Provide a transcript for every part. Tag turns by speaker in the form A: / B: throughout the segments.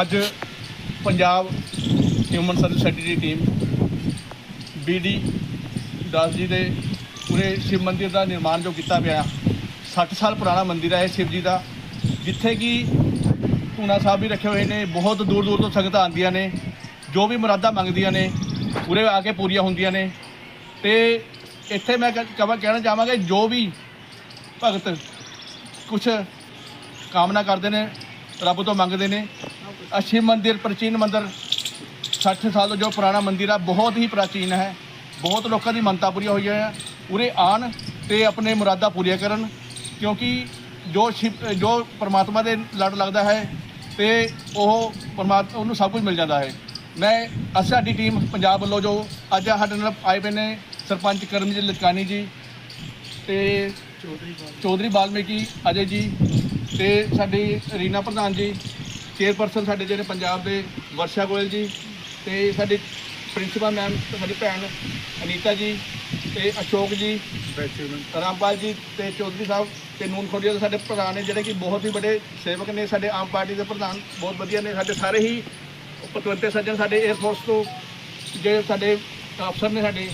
A: ਅੱਜ Punjab human service society ਦੀ team BD Das ji ਦੇ ਪੂਰੇ ਸ਼ਿਵ ਮੰਦਿਰ ਦਾ ਨਿਰਮਾਣ ਜੋ ਕੀਤਾ ਪਿਆ 60 ਸਾਲ ਪੁਰਾਣਾ ਮੰਦਿਰ ਹੈ ਇਹ ਸ਼ਿਵ ਜੀ ਦਾ, ਜਿੱਥੇ ਕਿ ਧੂਣਾ ਸਾਹਿਬ ਵੀ ਰੱਖੇ ਹੋਏ ਨੇ, ਬਹੁਤ ਦੂਰ ਦੂਰ ਤੋਂ ਸੰਗਤਾਂ ਆਉਂਦੀਆਂ ਨੇ ਜੋ ਵੀ ਮੁਰਾਦਾਂ ਮੰਗਦੀਆਂ ਨੇ, ਉਰੇ ਆ ਕੇ ਪੂਰੀਆਂ ਹੁੰਦੀਆਂ ਨੇ। ਤੇ ਇੱਥੇ ਮੈਂ ਕ- ਕਹਿਣਾ ਚਾਹਾਂਗਾ ਜੋ ਵੀ ਭਗਤ ਕੁਛ ਕਾਮਨਾ ਕਰਦੇ ਨੇ, ਰੱਬ ਤੋਂ ਮੰਗਦੇ ਨੇ ਆਹ ਸ਼ਿਵ ਮੰਦਿਰ, ਪ੍ਰਾਚੀਨ ਮੰਦਿਰ 60 ਸਾਲ ਤੋਂ ਜੋ ਪੁਰਾਣਾ ਮੰਦਿਰ ਆ, ਬਹੁਤ ਹੀ ਪ੍ਰਾਚੀਨ ਹੈ। ਬਹੁਤ ਲੋਕਾਂ ਦੀ ਮੰਨਤਾ ਪੂਰੀਆਂ ਹੋਈਆਂ ਹੈ ਉਰੇ ਆਣ ਤੇ ਆਪਣੇ ਮੁਰਾਦਾਂ ਪੂਰੀਆਂ ਕਰਨ, ਕਿਉਂਕਿ ਜੋ ਸ਼ਿਵ ਜੋ ਪਰਮਾਤਮਾ ਦੇ ਲੜ ਲੱਗਦਾ ਹੈ, ਤੇ ਉਹ ਪਰਮਾਤਮਾ ਉਹਨੂੰ ਸਭ ਕੁਝ ਮਿਲ ਜਾਂਦਾ ਹੈ। ਮੈਂ ਅੱਜ ਸਾਡੀ ਟੀਮ ਪੰਜਾਬ ਵੱਲੋਂ ਜੋ ਅੱਜ ਸਾਡੇ ਨਾਲ ਆਏ ਪਏ ਨੇ ਸਰਪੰਚ ਕਰਮਜੀਤ ਲਚਕਾਨੀ ਜੀ ਤੇ ਚੌਧਰੀ ਬਾਲਮੀਕੀ ਅਜੇ ਜੀ ਤੇ ਸਾਡੀ ਰੀਨਾ ਪ੍ਰਧਾਨ ਜੀ ਚੇਅਰਪਰਸਨ ਸਾਡੇ ਜਿਹੜੇ ਪੰਜਾਬ ਦੇ ਵਰਸ਼ਾ ਗੋਇਲ ਜੀ ਤੇ ਸਾਡੀ ਪ੍ਰਿੰਸੀਪਲ ਮੈਮ, ਸਾਡੀ ਭੈਣ ਅਨੀਤਾ ਜੀ ਤੇ ਅਸ਼ੋਕ ਜੀ, ਰਾਮਪਾਲ ਜੀ ਤੇ ਚੌਧਰੀ ਸਾਹਿਬ ਤੇ ਨੂਨ ਖੋਡੀਆ ਦੇ ਸਾਡੇ ਪ੍ਰਧਾਨ ਨੇ, ਜਿਹੜੇ ਕਿ ਬਹੁਤ ਹੀ ਬੜੇ ਸੇਵਕ ਨੇ, ਸਾਡੇ ਆਮ ਪਾਰਟੀ ਦੇ ਪ੍ਰਧਾਨ ਬਹੁਤ ਵਧੀਆ ਨੇ, ਸਾਡੇ ਸਾਰੇ ਹੀ ਪਤਵੰਤੇ ਸੱਜਣ ਸਾਡੇ 에ਅਰਫੋਰਸ ਤੋਂ, ਜਿਹੜੇ ਸਾਡੇ ਅਫਸਰ ਨੇ ਸਾਡੇ,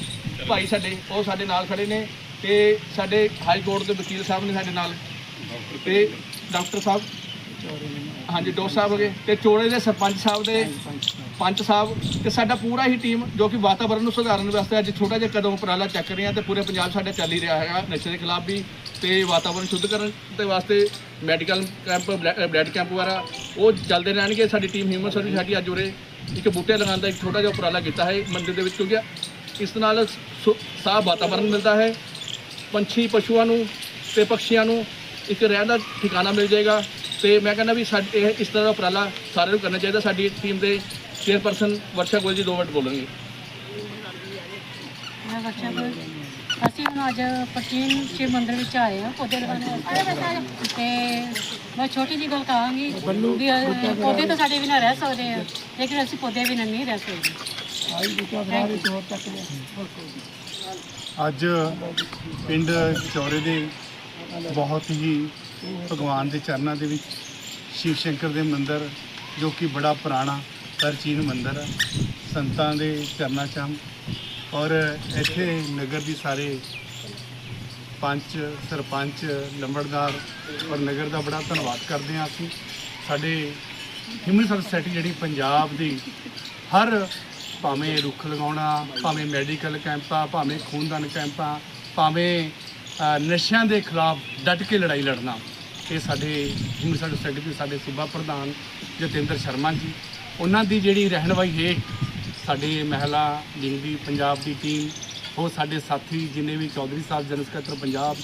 A: ਭਾਈ ਸਾਡੇ, ਉਹ ਸਾਡੇ ਨਾਲ ਖੜੇ ਨੇ ਤੇ ਸਾਡੇ ਹਾਈ ਕੋਰਟ ਦੇ ਵਕੀਲ ਸਾਹਿਬ ਨੇ ਸਾਡੇ ਨਾਲ ਤੇ ਡਾਕਟਰ ਸਾਹਿਬ ਹਾਂਜੀ ਡੋ ਸਾਹਿਬ ਹੋ ਗਏ ਤੇ ਚੋੜੇ ਦੇ ਸਰਪੰਚ ਸਾਹਿਬ ਦੇ ਪੰਚ ਸਾਹਿਬ ਤੇ ਸਾਡਾ ਪੂਰਾ ਹੀ ਟੀਮ ਜੋ ਕਿ ਵਾਤਾਵਰਣ ਨੂੰ ਸੁਧਾਰਨ ਵਾਸਤੇ ਅੱਜ ਛੋਟਾ ਜਿਹਾ ਕਦਮ ਉਪਰਾਲਾ ਚੱਕ ਰਹੇ ਆ ਤੇ ਪੂਰੇ ਪੰਜਾਬ ਸਾਡਾ ਚੱਲ ਹੀ ਰਿਹਾ ਹੈਗਾ, ਨਸ਼ੇ ਦੇ ਖਿਲਾਫ ਵੀ ਤੇ ਵਾਤਾਵਰਣ ਸ਼ੁੱਧ ਕਰਨ ਦੇ ਵਾਸਤੇ ਮੈਡੀਕਲ ਕੈਂਪ ਬਲੱਡ ਕੈਂਪ ਵਗੈਰਾ ਉਹ ਚੱਲਦੇ ਰਹਿਣਗੇ। ਸਾਡੀ ਟੀਮ ਹਿਊਮਨ ਸਰਵਿਸ ਸਾਡੀ ਅੱਜ ਉਰੇ, ਇੱਕ ਬੂਟੇ ਲਗਾਉਣ ਦਾ ਇੱਕ ਛੋਟਾ ਜਿਹਾ ਉਪਰਾਲਾ ਕੀਤਾ ਹੈ ਮੰਦਿਰ ਦੇ ਵਿੱਚ, ਕਿਉਂਕਿ ਇਸ ਨਾਲ ਸੁ- ਸਾਫ਼ ਵਾਤਾਵਰਣ ਮਿਲਦਾ ਹੈ। ਪੰਛੀ, ਪਸ਼ੂਆਂ ਨੂੰ ਤੇ ਪਕਸ਼ੀਆਂ ਨੂੰ ਇੱਕ ਰਹਿਣ ਦਾ ਠਿਕਾਣਾ ਮਿਲ ਜਾਏਗਾ। ਤੇ ਮੈਂ ਕਹਿੰਦਾ ਵੀ ਸਾਡੇ ਇਹ ਇਸ ਤਰ੍ਹਾਂ ਦਾ ਉਪਰਾਲਾ ਸਾਰਿਆਂ ਨੂੰ ਕਰਨਾ ਚਾਹੀਦਾ ਸਾਡੀ ਟੀਮ ਦੇ ਚੇਅਰਪਰਸਨ ਵਰਸ਼ਾ ਗੋਇਲ ਜੀ ਦੋ ਮਿੰਟ ਬੋਲਣਗੇ।
B: ਮੈਂ ਬੱਚਾ ਕੋਲ ਅਸੀਂ ਹੁਣ ਅੱਜ ਪ੍ਰਾਚੀਨ ਸ਼ਿਵ ਮੰਦਿਰ ਵਿੱਚ ਆਏ ਹਾਂ ਪੌਦੇ ਲਗਾਉਣ ਵਾਸਤੇ। ਤੇ ਮੈਂ ਛੋਟੀ ਜੀ ਗੱਲ ਕਹਾਂਗੀ ਵੀ ਅ, ਪੌਦੇ ਤਾਂ ਸਾਡੇ ਬਿਨਾਂ ਰਹਿ ਸਕਦੇ ਆ ਲੇਕਿਨ ਅਸੀਂ ਪੌਦੇ ਬਿਨਾਂ ਨਹੀਂ ਰਹਿ ਸਕਦੇ।
C: ਅੱਜ ਪਿੰਡ ਚੌਰੇ ਦੇ ਬਹੁਤ ਹੀ ਭਗਵਾਨ ਦੇ ਚਰਨਾਂ ਦੇ ਵਿੱਚ ਸ਼ਿਵ ਸ਼ੰਕਰ ਦੇ ਮੰਦਿਰ, ਜੋ ਕਿ ਬੜਾ ਪੁਰਾਣਾ ਪ੍ਰਾਚੀਨ ਮੰਦਿਰ ਹੈ, ਸੰਤਾਂ ਦੇ ਚਰਨਾਂ 'ਚ ਹਨ। ਔਰ ਇੱਥੇ ਨਗਰ ਦੀ ਸਾਰੇ ਪੰਚ, ਸਰਪੰਚ, ਲੰਬੜਦਾਰ ਔਰ ਨਗਰ ਦਾ ਬੜਾ ਧੰਨਵਾਦ ਕਰਦੇ ਹਾਂ ਅਸੀਂ। ਸਾਡੇ ਹਿਊਮਨ ਸੋਸਾਇਟੀ ਜਿਹੜੀ ਪੰਜਾਬ ਦੀ ਹਰ ਭਾਵੇਂ ਰੁੱਖ ਲਗਾਉਣਾ, ਭਾਵੇਂ ਮੈਡੀਕਲ ਕੈਂਪਾਂ ਭਾਵੇਂ ਖੂਨਦਾਨ ਕੈਂਪਾਂ ਭਾਵੇਂ ਨਸ਼ਿਆਂ ਦੇ ਖਿਲਾਫ ਡਟ ਕੇ ਲੜਾਈ ਲੜਨਾ। ਇਹ ਸਾਡੇ ਹਿਊਮਨ ਸਰਵਿਸ ਸੋਸਾਇਟੀ ਦੇ ਸਾਡੇ ਸੂਬਾ ਪ੍ਰਧਾਨ ਜਤਿੰਦਰ ਸ਼ਰਮਾ ਜੀ। ਉਹਨਾਂ ਦੀ ਜਿਹੜੀ ਰਹਿਨਵਾਈ ਹੇਠ ਸਾਡੇ ਮਹਿਲਾ ਲਿੰਗ ਦੀ ਪੰਜਾਬ ਦੀ ਟੀਮ ਉਹ ਸਾਡੇ ਸਾਥੀ ਜਿੰਨੇ ਵੀ ਚੌਧਰੀ ਸਾਹਿਬ, ਜਨਰਲ ਸਕੱਤਰ ਪੰਜਾਬ,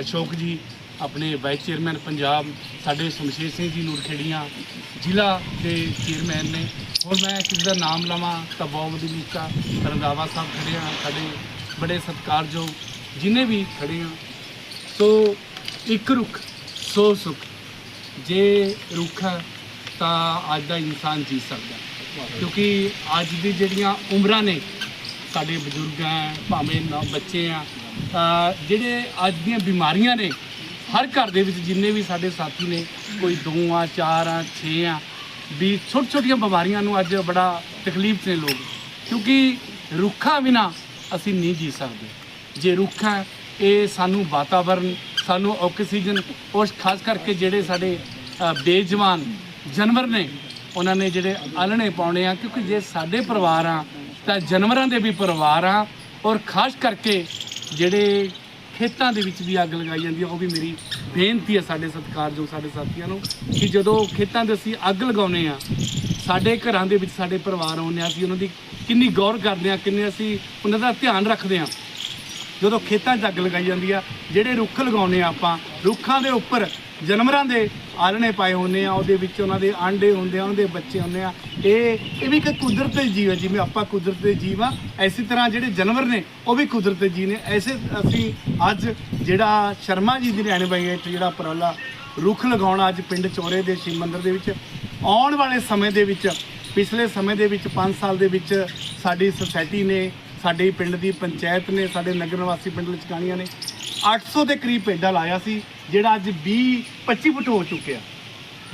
C: ਅਸ਼ੋਕ ਜੀ, ਆਪਣੇ ਵਾਈਸ ਚੇਅਰਮੈਨ ਪੰਜਾਬ, ਸਾਡੇ ਸ਼ਮਸ਼ੇਰ ਸਿੰਘ ਜੀ ਨੂਰਖੇੜੀਆਂ, ਜ਼ਿਲ੍ਹਾ ਦੇ ਚੇਅਰਮੈਨ ਨੇ। ਹੋਰ ਮੈਂ ਕਿਸੇ ਦਾ ਨਾਮ ਲਵਾਂ ਤਾਂ ਬਹੁਤ ਦੀ ਨੀਚਾ ਰੰਦਾਵਾ ਸਾਹਿਬ ਖੜੇ ਆ, ਸਾਡੇ ਬੜੇ ਸਤਿਕਾਰਯੋਗ ਜਿੰਨੇ ਵੀ ਖੜੇ ਆ। ਸੋ ਇੱਕ ਰੁੱਖ ਸੋ ਸੁੱਖ। ਜੇ ਰੁੱਖ ਹੈ, ਤਾਂ ਅੱਜ ਦਾ ਇਨਸਾਨ ਜੀ ਸਕਦਾ ਕਿਉਂਕਿ ਅੱਜ ਦੀ ਜਿਹੜੀਆਂ ਉਮਰਾਂ ਨੇ, ਸਾਡੇ ਬਜ਼ੁਰਗ ਹੈ, ਭਾਵੇਂ ਨਾ ਬੱਚੇ ਆ ਜਿਹੜੇ ਅੱਜ ਦੀਆਂ ਬਿਮਾਰੀਆਂ ਨੇ, ਹਰ ਘਰ ਦੇ ਵਿੱਚ ਜਿੰਨੇ ਵੀ ਸਾਡੇ ਸਾਥੀ ਨੇ, ਕੋਈ ਦੋ ਆ, ਚਾਰ ਆ, ਛੇ ਆ, ਵੀ ਛੋਟੀ ਛੋਟੀਆਂ ਬਿਮਾਰੀਆਂ ਨੂੰ ਅੱਜ ਬੜਾ ਤਕਲੀਫ ਨੇ ਲੋਕ। ਕਿਉਂਕਿ ਰੁੱਖਾਂ ਬਿਨਾ ਅਸੀਂ ਨਹੀਂ ਜੀ ਸਕਦੇ। ਜੇ ਰੁੱਖ ਹੈ, ਇਹ ਸਾਨੂੰ ਵਾਤਾਵਰਨ ਸਾਨੂੰ ਆਕਸੀਜਨ ਉਸ ਖਾਸ ਕਰਕੇ ਜਿਹੜੇ ਸਾਡੇ ਅ, ਬੇਜਵਾਨ ਜਾਨਵਰ ਨੇ ਉਹਨਾਂ ਨੇ ਜਿਹੜੇ ਆਲਣੇ ਪਾਉਣੇ ਆ ਕਿਉਂਕਿ ਜੇ ਸਾਡੇ ਪਰਿਵਾਰ ਆ ਤਾਂ ਜਾਨਵਰਾਂ ਦੇ ਵੀ ਪਰਿਵਾਰ ਆ ਔਰ ਖਾਸ ਕਰਕੇ ਜਿਹੜੇ ਖੇਤਾਂ ਦੇ ਵਿੱਚ ਵੀ ਅੱਗ ਲਗਾਈ ਜਾਂਦੀ ਆ ਉਹ ਵੀ ਮੇਰੀ ਬੇਨਤੀ ਆ ਸਾਡੇ ਸਤਿਕਾਰਯੋਗ ਸਾਡੇ ਸਾਥੀਆਂ ਨੂੰ ਕਿ ਜਦੋਂ ਖੇਤਾਂ ਦੇ ਅਸੀਂ ਅੱਗ ਲਗਾਉਨੇ ਆ ਸਾਡੇ ਘਰਾਂ ਦੇ ਵਿੱਚ ਸਾਡੇ ਪਰਿਵਾਰ ਆਉਂਦੇ ਆ ਅਸੀਂ ਉਹਨਾਂ ਦੀ ਕਿੰਨੀ ਗੌਰ ਕਰਦੇ ਆ ਕਿੰਨੇ ਅਸੀਂ ਉਹਨਾਂ ਦਾ ਧਿਆਨ ਰੱਖਦੇ ਆ ਜਦੋਂ ਖੇਤਾਂ 'ਚ ਅੱਗ ਲਗਾਈ ਜਾਂਦੀ ਆ, ਜਿਹੜੇ ਰੁੱਖ ਲਗਾਉਨੇ ਆ ਆਪਾਂ, ਰੁੱਖਾਂ ਦੇ ਉੱਪਰ ਜਾਨਵਰਾਂ ਦੇ ਆਲਣੇ ਪਾਏ ਹੁੰਦੇ ਆ, ਉਹਦੇ ਵਿੱਚ ਉਹਨਾਂ ਦੇ ਆਂਡੇ ਹੁੰਦੇ ਆ ਉਹਨਾਂ ਦੇ ਬੱਚੇ ਹੁੰਦੇ ਆ। ਇਹ ਇਹ ਵੀ ਇੱਕ ਕੁਦਰਤੀ ਜੀਵ ਹੈ ਜਿਵੇਂ ਆਪਾਂ ਕੁਦਰਤ ਦੇ ਜੀਵ ਆ, ਐਸੀ ਤਰ੍ਹਾਂ ਜਿਹੜੇ ਜਾਨਵਰ ਨੇ, ਉਹ ਵੀ ਕੁਦਰਤੀ ਜੀਵ ਨੇ। ਐਸੇ ਅਸੀਂ ਅੱਜ ਜਿਹੜਾ ਸ਼ਰਮਾ ਜੀ ਦੀ ਰਹਿਨਵਾਈ ਹੇਠ ਜਿਹੜਾ ਉਪਰਾਲਾ ਰੁੱਖ ਲਗਾਉਣਾ ਅੱਜ ਪਿੰਡ ਚੋਰੇ ਦੇ ਸ਼ਿਵ ਮੰਦਿਰ ਦੇ ਵਿੱਚ, ਆਉਣ ਵਾਲੇ ਸਮੇਂ ਦੇ ਵਿੱਚ, ਪਿਛਲੇ ਸਮੇਂ ਦੇ ਵਿੱਚ 5 ਸਾਲ ਦੇ ਵਿੱਚ ਸਾਡੀ ਸੁਸਾਇਟੀ ਨੇ ਸਾਡੇ ਪਿੰਡ ਦੀ ਪੰਚਾਇਤ ਨੇ, ਸਾਡੇ ਨਗਰ ਨਿਵਾਸੀ ਪਿੰਡ ਲਚਕਾਣੀਆਂ ਨੇ 800 ਦੇ ਕਰੀਬ ਪੇਡਾ ਲਾਇਆ ਸੀ, ਜਿਹੜਾ ਅੱਜ 20 25 ਫੁੱਟ ਹੋ ਚੁੱਕਿਆ।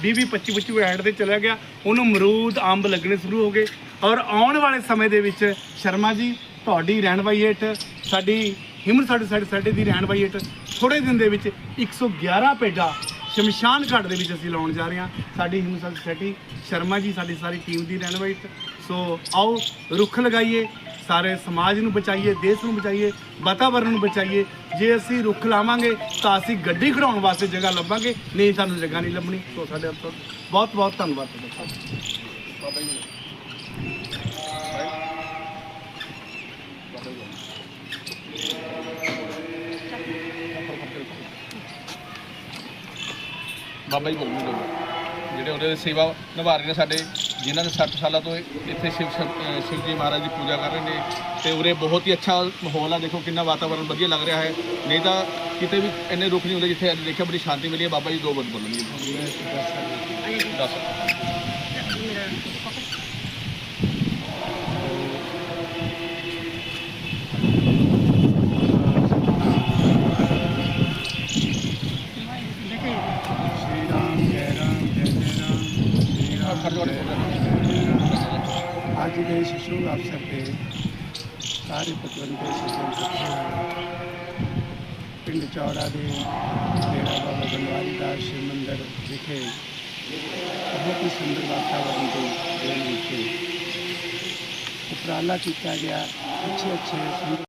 C: 20 ਵੀਹ 25 25 ਐਂਡ ਤੇ ਚਲਾ ਗਿਆ। ਉਹਨੂੰ ਮਰੂਦ ਅੰਬ ਲੱਗਣੇ ਸ਼ੁਰੂ ਹੋ ਗਏ। ਔਰ ਆਉਣ ਵਾਲੇ ਸਮੇਂ ਦੇ ਵਿੱਚ ਸ਼ਰਮਾ ਜੀ, ਤੁਹਾਡੀ ਰਹਿਣ ਰਹਿਣਵਾਈ ਹੇਠ, ਸਾਡੀ ਹਿੰਮਤ ਸਾਡੇ ਸਾਡੇ ਸਾਡੇ ਦੀ ਰਹਿਣਵਾਈ ਹੇਠ ਥੋੜੇ ਦਿਨ ਦੇ ਵਿੱਚ 111 ਪੇਡਾ ਸ਼ਮਸ਼ਾਨ ਘਾਟ ਦੇ ਵਿੱਚ ਅਸੀਂ ਲਾਉਣ ਜਾ ਰਹੇ ਹਾਂ। ਸਾਡੀ ਹਿੰਮਤ ਸੋਸਾਇਟੀ ਸ਼ਰਮਾ ਜੀ, ਸਾਡੀ ਸਾਰੀ ਟੀਮ ਦੀ ਰਹਿਣਵਾਈ ਹੇਠ। ਸੋ ਆਓ, ਰੁੱਖ ਲਗਾਈਏ। ਸਾਰੇ ਸਮਾਜ ਨੂੰ ਬਚਾਈਏ, ਦੇਸ਼ ਨੂੰ ਬਚਾਈਏ ਵਾਤਾਵਰਣ ਨੂੰ ਬਚਾਈਏ। ਜੇ ਅਸੀਂ ਰੁੱਖ ਲਾਵਾਂਗੇ, ਤਾਂ ਅਸੀਂ ਗੱਡੀ ਖੜਾਉਣ ਵਾਸਤੇ ਜਗ੍ਹਾ ਲੱਭਾਂਗੇ। ਨਹੀਂ, ਸਾਨੂੰ ਜਗ੍ਹਾ ਨਹੀਂ ਲੱਭਣੀ। ਸੋ ਸਾਡੇ ਅਫਸਰ ਬਹੁਤ ਬਹੁਤ ਧੰਨਵਾਦ ਤੁਹਾਡਾ।
A: ਬਾਬਾ ਜੀ ਬੋਲੂ। ਜਿਹੜੇ ਉਹਦੇ ਸੇਵਾ ਨਿਭਾ ਰਹੇ ਨੇ ਸਾਡੇ। ਜਿਨ੍ਹਾਂ ਦੇ 60 ਸਾਲਾਂ ਤੋਂ ਇੱਥੇ ਸ਼ਿਵ ਸ਼ੰ- ਸ਼ਿਵ ਜੀ ਮਹਾਰਾਜ ਦੀ ਪੂਜਾ ਕਰ ਰਹੇ ਨੇ ਤੇ ਉਰੇ ਬਹੁਤ ਹੀ ਅੱਛਾ ਮਾਹੌਲ ਆ। ਦੇਖੋ ਕਿੰਨਾ ਵਾਤਾਵਰਣ ਵਧੀਆ ਲੱਗ ਰਿਹਾ ਹੈ। ਨਹੀਂ ਤਾਂ ਕਿਤੇ ਵੀ ਇੰਨੇ ਰੁੱਖ ਨਹੀਂ ਹੁੰਦੇ ਜਿੱਥੇ ਅੱਜ ਦੇਖਿਆ ਬੜੀ ਸ਼ਾਂਤੀ ਮਿਲੀ ਹੈ। ਬਾਬਾ ਜੀ ਦੋ ਵਰਡ ਬੋਲਣਗੇ। ਦੱਸ
C: श्री ਦੇ ਇਸ ਸ਼ੁਭ ਅਵਸਰ ਤੇ ਸਾਰੇ ਪਤਵੰਤੇ ਸੱਜਣ ਇਕੱਠੇ ਪਿੰਡ ਚੌੜਾ ਦੇ ਡੇਰਾ ਬਾਬਾ ਬਨਵਾਰੀ ਦਾਸ ਸ਼ਿਵ ਮੰਦਿਰ ਵਿਖੇ ਬਹੁਤ ਹੀ ਸੁੰਦਰ ਵਾਤਾਵਰਨ ਦੇ ਵਿੱਚ ਉਪਰਾਲਾ ਕੀਤਾ ਗਿਆ। ਅੱਛੇ ਅੱਛੇ